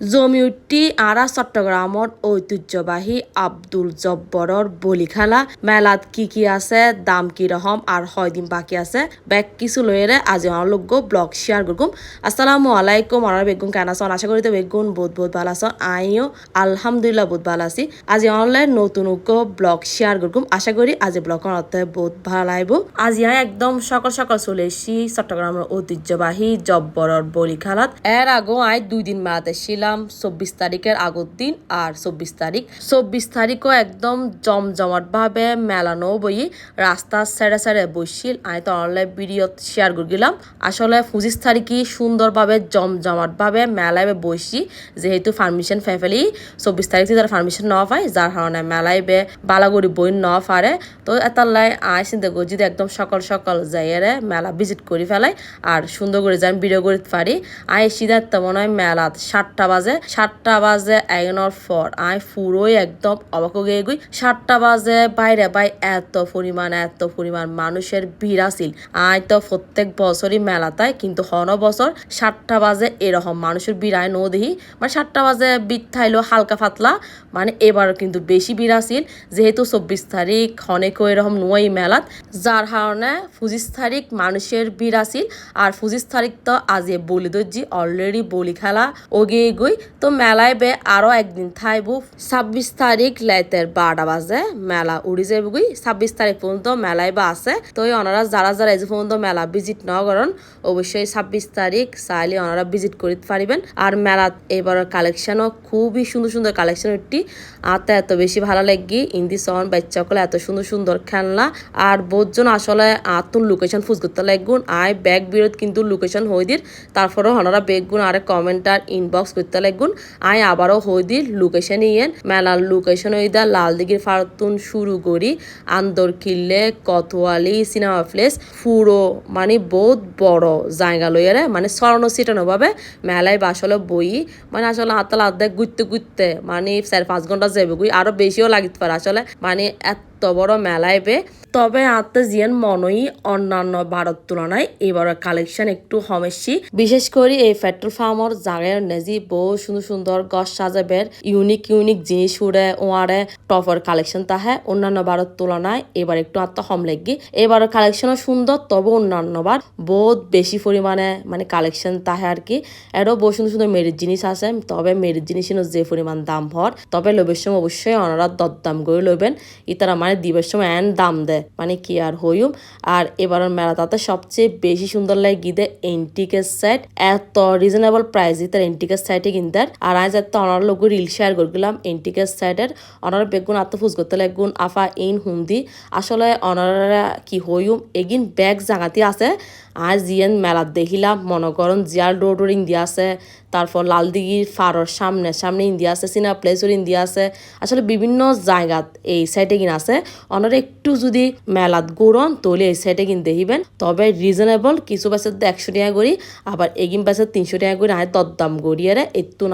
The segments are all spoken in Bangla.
জমিউটি আরা চট্টগ্রামত ঐতিহ্যবাহী আব্দুল জব্বরর বলিখালা। মেলাত কি কি আছে, দাম কি রকম আর হয় দিন বাকি আছে ব্যাগ কিছু লইরে আজি আমার লোক ব্লগ শেয়ার করগুম আসসালামু আলাইকুম আর বেগুন কেন আছেন আশা করি তো বেগুন বহুত বহুত ভালো আছেন আইও আলহামদুলিল্লাহ বহুত ভালো আছি। আজি অনলাইন নতুন ব্লগ শেয়ার করগুম আশা করি আজি ব্লগ অর্থে বহুত ভালো লাগব আজি আমি একদম সকাল সকাল চলে এসেছি চট্টগ্রামের ঐতিহ্যবাহী জব্বরর বলি খেলাত এর আগেও আই দুই দিন মেলাতে ছিলাম চব্বিশ তারিখের আগের দিন আর চব্বিশ তারিখ। চব্বিশ তারিখও একদম জমজমাট ভাবে মেলানো বই রাস্তার সাইডে সাইডে বসছিল আমি তো অনলাইন ভিডিও শেয়ার করে গেলাম আসলে পঁচিশ তারিখই সুন্দরভাবে জমজমাট ভাবে মেলায় বসি যেহেতু পারমিশন ফেফেলি চব্বিশ তারিখ থেকে তারা নেওয়া পায়, যার কারণে মেলায় বে বালাগুড়ি বই নেওয়া পারে, তো এটার লাই আয় চিন্তা করি যদি একদম সকাল সকাল যাইয়ারে মেলা ভিজিট করে ফেলাই আর সুন্দর করে যান ভিডিও করে পারি। আয় সিদ্ধার্থ মনে হয় মেলা সাতটা বাজে সাতটা বাজে এগনোর পর আয় পুরোই একদম অবাক হয়ে গই সাতটা বাজে, বাইরে বাই এত পরিমাণ এত পরিমাণ মানুষের ভিড় আসিল আয় তো প্রত্যেক বছরই মেলাতায় কিন্তু হন বছর সাতটা বাজে এরকম মানুষের ভিড় আয় নো দেখি। মানে সাতটা বাজে ভিড় থাইলো হালকা পাতলা মানে এবার কিন্তু বেশি ভিড় আসিল যেহেতু চব্বিশ তারিখ অনেকও এরকম নয় মেলাত, যার কারণে পঁচিশ তারিখ মানুষের ভিড় আসিল আর পঁচিশ তারিখ তো আজ বলি দর্জি অলরেডি বলি খেলা। ওগে গই তো মেলায় বে আরও একদিন থাইবু। ছাব্বিশ তারিখ লাইতের বারোটা বাজে, মেলা উড়ি যাইব গই ছাব্বিশ তারিখ পর্যন্ত মেলায় বা আছে। তো ওনারা যারা যারা এই পর্যন্ত মেলা ভিজিট ন করেন, অবশ্যই ছাব্বিশ তারিখ চাইলে ওনারা ভিজিট করিতে পারিবেন। আর মেলাত এবার কালেকশনও খুবই সুন্দর সুন্দর কালেকশন একটি। আতে এত বেশি ভালো লাগি, ইন্দি সন, বাচ্চা সকলে এত সুন্দর সুন্দর খেলনা। আর বহুজন আসলে আতুন লোকেশন ফুজ করতে লাগুন আয় ব্যাগ বিরোধ কিন্তু লোকেশন হয়ে দির তারপরেও ওনারা বেগুন আরে কমেন্ট আর ইনবক্স করতে লাগুন আয় আবারও হয়ে দির লোকেশন ইয়েন। মেলার লোকেশন হয়ে দা লাল ফারতুন শুরু করি। আন্দর কিল্লে, কতোয়ালি, সিনেমা প্লেস পুরো মানে বহুত বড় জায়গা লইয়ারে মানে সিটানো ভাবে মেলায় বাসলে বই মানে আসলে আতাল আর্ধেক ঘুরতে ঘুরতে মানে চার পাঁচ ঘণ্টা যাবে আরও বেশিও লাগিতে পারে আসলে। মানে এত বড় মেলায় বে। তবে আত্মা জিয়ান মনই অন্যান্য ভারত তুলনায় এবার কালেকশন একটু হমেশি। বিশেষ করে এই পেট্রোল ফার্মর জায়গায় নেজি বহু সুন্দর সুন্দর গছ সাজাবের ইউনিক ইউনিক জিনিস উড়ে ওয়ারে টপের কালেকশন তাহে অন্যান্য ভারত তুলনায় এবার একটু আত্মা হম লাগি। এবার কালেকশনও সুন্দর, তবে অন্যান্য বার বহুত বেশি পরিমাণে মানে কালেকশন তাহে আর কি। এরও বহু সুন্দর সুন্দর মেরিট জিনিস আছে, তবে মেরিট জিনিসের যে পরিমাণ দাম হর তবে লোভের সময় অবশ্যই ওনারা দরদাম করে লইবেন। ইতারা মানে দিবের সময় এন দাম দেয়। মানে কি আর হইম? আর এবারের মেলা তাতে সবচেয়ে বেশি সুন্দর লাগে গিদে এন্টিকের সেট এত রিজনেবল প্রাইস তার এন্টিকের সাইটে কিনতে আর। আজ এত অনার লোক রিল শেয়ার করলাম এন্টিকের সাইটের অনার বেগুন আত্ম ফুজ করতে লাগুন আফা, ইন, হুন্দি। আসলে অনারা কি হইম? এগিন ব্যাগ জাগাতি আছে। আর জিয়েন মেলাত দেখিলাম মনে করেন জিয়ার ডোরিং দিয়া আছে তারপর লালদিঘির ফারর সামনে সামনে ইন্ডিয়া আছে সিনা প্লেসর ইন্ডিয়া আছে। আসলে বিভিন্ন জায়গাত এই সাইডে কিনা আছে। অনার একটু যদি মেলাত গৌরন তাহলে এই সাইডে কিন দেখিবেন। তবে রিজনেবল কিছু পাশে একশো টাকা করি আবার এগিন পাশে তিনশো টাকা করে আয় দরদাম গড়িয়ারে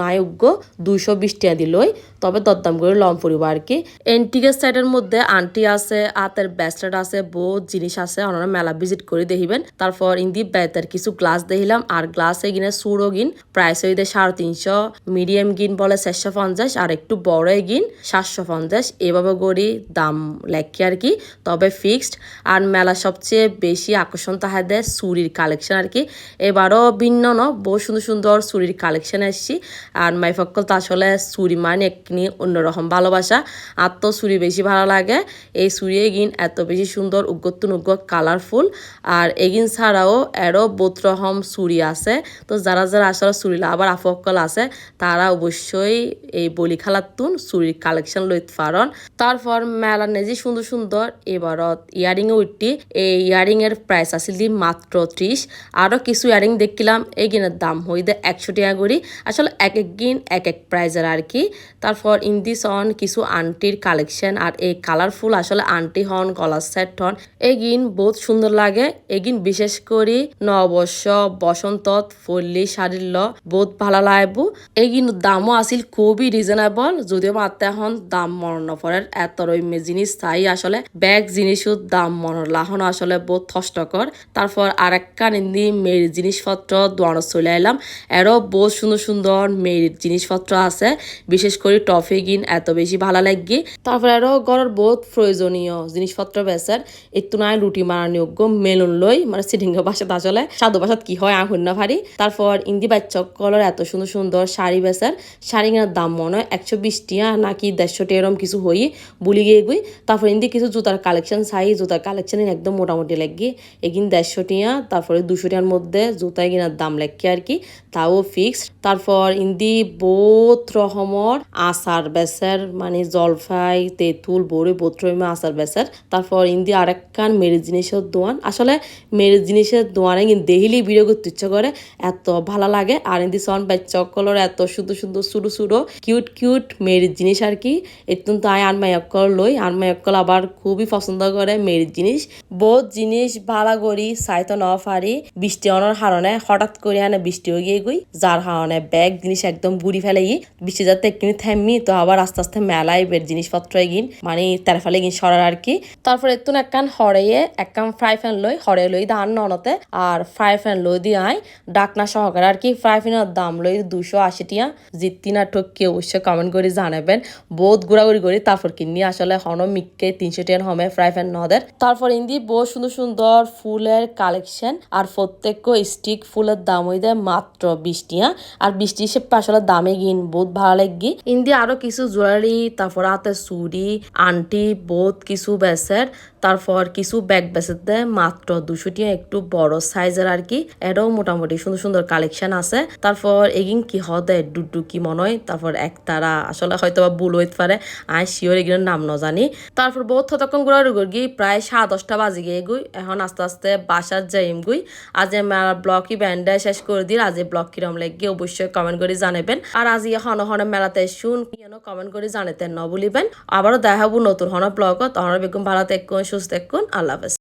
নাই উগ্র দুইশো বিশ টাকা দিলই তবে দরদাম করে লম পড়িব আর কি। এন্টিকের সাইডের মধ্যে আন্টি আছে আতের ব্যাস্টার্ড আছে, বহুত জিনিস আছে ওনারা মেলা ভিজিট করে দেখিবেন। তারপর ইন্দি বেতের কিছু গ্লাস দেখিলাম আর গ্লাসে এগিনে সুরো গিন প্রাইস হইতে সাড়ে তিনশো মিডিয়াম গিন বলে চারশো পঞ্চাশ আর একটু বড় গিন সাতশো পঞ্চাশ এভাবে গড়ি দাম লেখি আর কি তবে ফিক্সড আর মেলা সবচেয়ে বেশি আকর্ষণ তাহা দেয় চুরির কালেকশন আর কি এবারও ভিন্ন ন বহু সুন্দর সুন্দর চুরির কালেকশন এসছি আর মাইফক্কল তো আসলে চুরি মানে একনি অন্যরকম ভালোবাসা আর তো চুরি বেশি ভালো লাগে এই চুরি এগিন এত বেশি সুন্দর উগ্গতুন উগ্গ কালারফুল আর এগিন ছাড়াও এরও বোধ রকম চুরি আছে। তো যারা যারা আসলে চুরি আবার আফকল আছে, তারা অবশ্যই এই বলি খেলাতুন চুরির কালেকশন লইতে পারন। তারপর মেলা নেজি সুন্দর সুন্দর, এবারত ইয়ারিং উঠটি এই ইয়ারিং এর প্রাইস আছিল দি মাত্র ত্রিশ। আরও কিছু ইয়ারিং দেখিলাম, এই গিনের দাম হইদে একশো টাকা করি। আসলে এক এক গিন, এক এক প্রাইজের আর কি। তারপর ইন্দি সন কিছু আন্টির কালেকশন আর এই কালারফুল আসলে আন্টি হন, গলার সেট হন। এই গিন বহুত সুন্দর লাগে। এগিন বিশেষ করে, নববর্ষ বসন্তত ফল্লি শাড়ির ল বহুত ভালো লাগব এই কিন্তু দামও আছিল খুবই রিজনেবল যদিও মাত্র এখন দাম মরণ নপরের এত রইমে জিনিস চাই আসলে ব্যাগ জিনিসও দাম মরণ, লাহন আসলে বহুত কষ্টকর। তারপর আর একটা নিন্দি মেয়ের জিনিসপত্র দোয়ানো চলে এলাম এরও বহুত সুন্দর সুন্দর মেয়ের জিনিসপত্র আছে, বিশেষ করে টফি গিন, এত বেশি ভালো লাগবে তারপর আরও ঘরের বহুত প্রয়োজনীয় জিনিসপত্র বেচার, একটু নাই রুটি মারানি মেলুন লই মানে সিটিঙ্গ বাসাত আসলে সাধু বাসাত কি হয় আহুন না ভারি তারপর ইন্দি বাচ্চক কলর এত সুন্দর সুন্দর শাড়ি বেচার শাড়ি কেনার দাম মনে হয় একশো বিশ টিয়া নাকি দেড়শো টিয়া এরম কিছু হই বুলি গিয়ে গুই। তারপর ইন্দি কিছু জুতার কালেকশন চাই জুতার কালেকশন একদম মোটামুটি লাগি। এগিন দেড়শো টিয়া, তারপরে দুশো টিয়ার মধ্যে জুতায় কেনার দাম লেখকে আর কি, তাও ফিক্সড তারপর ইন্দি বহুত রকমর আচার বেচার মানে জলফাই, তেঁতুল, বড়ি বোত্রমে আসার বেচার তারপর ইন্দি আরেকখান মেরি জিনিসের দোয়ান আসলে মেরি জিনিসের দোয়ানে কিন্তু দেহিলি ভিডিও করতে ইচ্ছা করে। এত ভালো লাগে। আর ইন্দি সন বাচ্চকলর এত সুন্দর সুন্দর সুরু সুরো কিউট কিউট মেরির জিনিস আর কি। এতুন তো আয় আনমাই অক্কল লই। আনমাই অক্কল আবার খুবই পছন্দ করে মেরির জিনিস। বহুত জিনিস ভালো করি চাইতো ন পারি। বৃষ্টি অনার হারণে হঠাৎ করে আনে বৃষ্টি হয়ে গিয়ে গই। যার কারণে ব্যাগ জিনিস একদম বুড়ি ফেলে গিয়ে বৃষ্টি যাতে একটু থেমমি তো আবার আস্তে আস্তে মেলায় বের জিনিসপত্র এগিন। মানে তার ফলে গিন সরার আর কি। তারপর এতুন একখান হরেয়ে একখান ফ্রাই প্যান লই হরে লই দান ননতে আর ফ্রাই প্যান লই দিয়ে আয়। ডাকনা সহকারে। আর কি ফ্রাই প্যানের দাম লই দুশো আশি টিয়া। জিত্তি না ঠকি অবশ্যই কমেন্ট করে জানাবেন। বহুত ঘোরাঘুরি করি, তারপর কিনি। আসলে হন মিককে তিনশো টিয়ার হমে ফ্রাই প্যান নদের। তারপর ইন্দি বহুত সুন্দর সুন্দর ফুলের কালেকশন আর প্রত্যেক স্টিক ফুলের দাম হই দেয় মাত্র বিশ টিয়া। আর বৃষ্টি হিসেবে আসলে দামে গিন, বহুত ভালো লাগি। ইন্দি আরও কিছু জুয়েলারি তারপর হাতে চুড়ি আন্টি বহুত কিছু বেসের তারপর কিছু ব্যাগ বেসের দেয় মাত্র দুশো টিয়া, একটু বড় সাইজের আর কি, এটাও মোটামুটি সুন্দর সুন্দর কালেকশন আছে। তারপর এগিন কি হদে, ডুডু কি মনে হয়? তারপর একতারা আসলে হয়তো বা ভুল হইতে পারে আই শিওর এগুলোর নাম ন জানি তারপর বহুত ততক্ষণ ঘুরা গিয়ে প্রায় সাড়ে দশটা বাজে গিয়ে গুই, এখন আস্তে আস্তে বাসার যাইম গুই। আজ আমার ব্লগই ব্যান্ডে শেষ করে দিল আজ এই ব্লগ কিরম লাগবে অবশ্যই কমেন্ট করে জানাবেন। আর আজ ইয়ে হন হন মেলাতে শুন কেন কমেন্ট করে জানাতেন ন বলিবেন। আবারও দেখাবো নতুন হন ব্লগত তখন বেগুন ভালো থাকুন, সুস্থ থাকুন, আল্লাহ হাফেজ।